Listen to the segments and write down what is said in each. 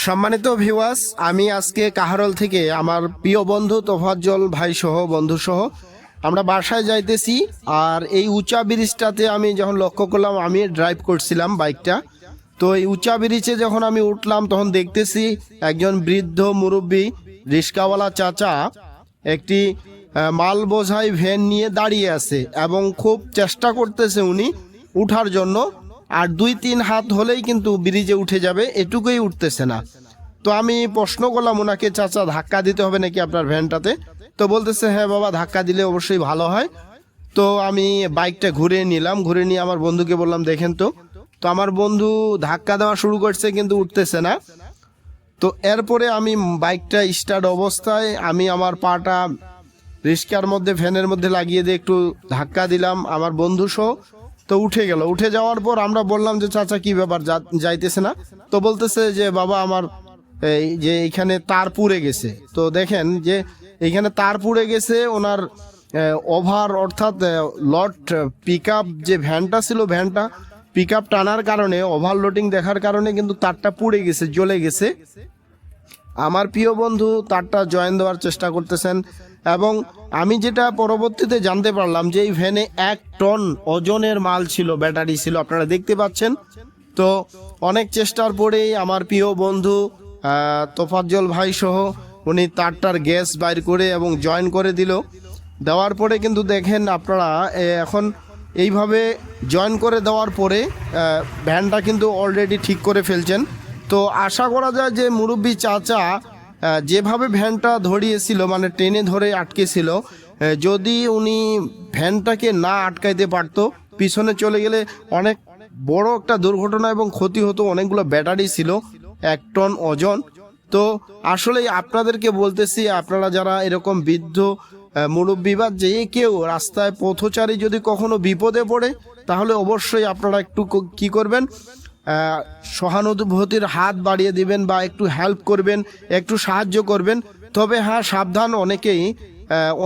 সম্মানিত ভিওয়াস আমি আজকে কাহারল থেকে আমার প্রিয় বন্ধু তোফাজ্জল ভাই সহ বন্ধু সহ আমরা বাসায় যাইতেছি আর এই উঁচা ব্রিজটাতে আমি যখন লক্ষ্য করলাম, আমি ড্রাইভ করছিলাম বাইকটা তো এই উঁচা ব্রিজে যখন আমি উঠলাম, তখন দেখতেছি একজন বৃদ্ধ মুরব্বী রিস্কাওয়ালা চাচা, একটি মাল বোঝাই ভ্যান নিয়ে দাঁড়িয়ে আছে এবং খুব চেষ্টা করতেছে উনি উঠার জন্য। আর দুই তিন হাত হলেই কিন্তু ব্রিজে উঠে যাবে, এটুকুই উঠতেছে না। তো আমি প্রশ্ন করলাম ওনাকে, চাচা, ধাক্কা দিতে হবে নাকি আপনার ভ্যানটাতে? তো বলতেছে হ্যাঁ বাবা, ধাক্কা দিলে অবশ্যই ভালো হয়। তো আমি বাইকটা ঘুরে নিলাম, ঘুরে নিয়ে আমার বন্ধুকে বললাম, দেখেন তো। তো আমার বন্ধু ধাক্কা দেওয়া শুরু করছে, কিন্তু উঠতেছে না। তো এরপরে আমি বাইকটা স্টার্ট অবস্থায় আমি আমার পাটা রিস্কার মধ্যে ফ্যানের মধ্যে লাগিয়ে দিয়ে একটু ধাক্কা দিলাম। আমার বন্ধু সহ তো উঠে গেল। উঠে যাওয়ার পর আমরা বললাম যে, চাচা, কি ব্যাপার? যাইতেছে না? তো বলতেছে যে, বাবা, আমার এই যে এখানে তার পুড়ে গেছে। তো দেখেন যে, এখানে তার পুড়ে গেছে, ওনার ওভার অর্থাৎ লট পিক যে ভ্যানটা ছিল, ভ্যানটা পিক টানার কারণে ওভারলোডিং দেখার কারণে কিন্তু তারটা পুড়ে গেছে, জ্বলে গেছে। আমার প্রিয় বন্ধু, তারটা জয়েন দেওয়ার চেষ্টা করতেছেন। এবং আমি যেটা পরবর্তীতে জানতে পারলাম যে এই ভ্যানে এক টন ওজনের মাল ছিল, ব্যাটারি ছিল, আপনারা দেখতে পাচ্ছেন। তো অনেক চেষ্টার পরেই আমার প্রিয় বন্ধু তোফাজ্জল ভাই সহ উনি তারটার গ্যাস বাইর করে এবং জয়েন করে দিল। দেওয়ার পরে কিন্তু দেখেন আপনারা এখন এইভাবে জয়েন করে দেওয়ার পরে ভ্যানটা কিন্তু অলরেডি ঠিক করে ফেলছেন। তো আশা করা যায় যে মুরব্বী চাচা যেভাবে ভ্যানটা ধরিয়েছিল মানে টেনে ধরে আটকেছিল যদি উনি ভ্যানটাকে না আটকাইতে পারতো, পিছনে চলে গেলে অনেক বড় একটা দুর্ঘটনা এবং ক্ষতি হতো, অনেকগুলো ব্যাটারি ছিল, এক টন ওজন। তো আসলেই আপনাদেরকে বলতেছি, আপনারা যারা এরকম বৃদ্ধ মুরব্বী বা যে কেউ রাস্তায় পথচারী যদি কখনো বিপদে পড়ে, তাহলে অবশ্যই আপনারা একটু ক- করবেন? সহানুভূতির হাত বাড়িয়ে দিবেন বা একটু হেল্প করবেন, একটু সাহায্য করবেন। তবে হ্যাঁ সাবধান অনেকেই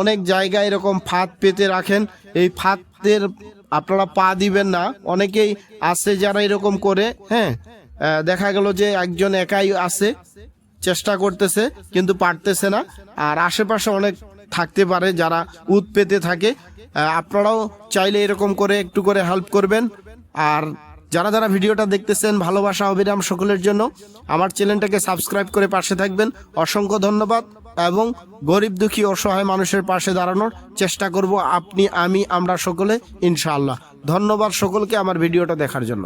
অনেক জায়গায় এরকম ফাঁদ পেতে রাখেন। এই ফাঁদের আপনারা পা দিবেন না। অনেকেই আছে যারা এরকম করে হ্যাঁ দেখা গেল যে একজন একাই আছে, চেষ্টা করতেছে, কিন্তু পারতেছে না। আর আশেপাশে অনেক থাকতে পারে যারা উত পেতে থাকে। আপনারাও চাইলে এরকম করে একটু করে হেল্প করবেন। আর যারা যারা ভিডিওটা দেখতেছেন, ভালোবাসা, অবিরাম সকলের জন্য আমার চ্যানেলটাকে সাবস্ক্রাইব করে পাশে থাকবেন। অসংখ্য ধন্যবাদ এবং গরিব দুঃখী অসহায় মানুষের পাশে দাঁড়ানোর চেষ্টা করব আপনি, আমি, আমরা সকলে, ইনশাআল্লাহ। ধন্যবাদ সকলকে আমার ভিডিওটা দেখার জন্য।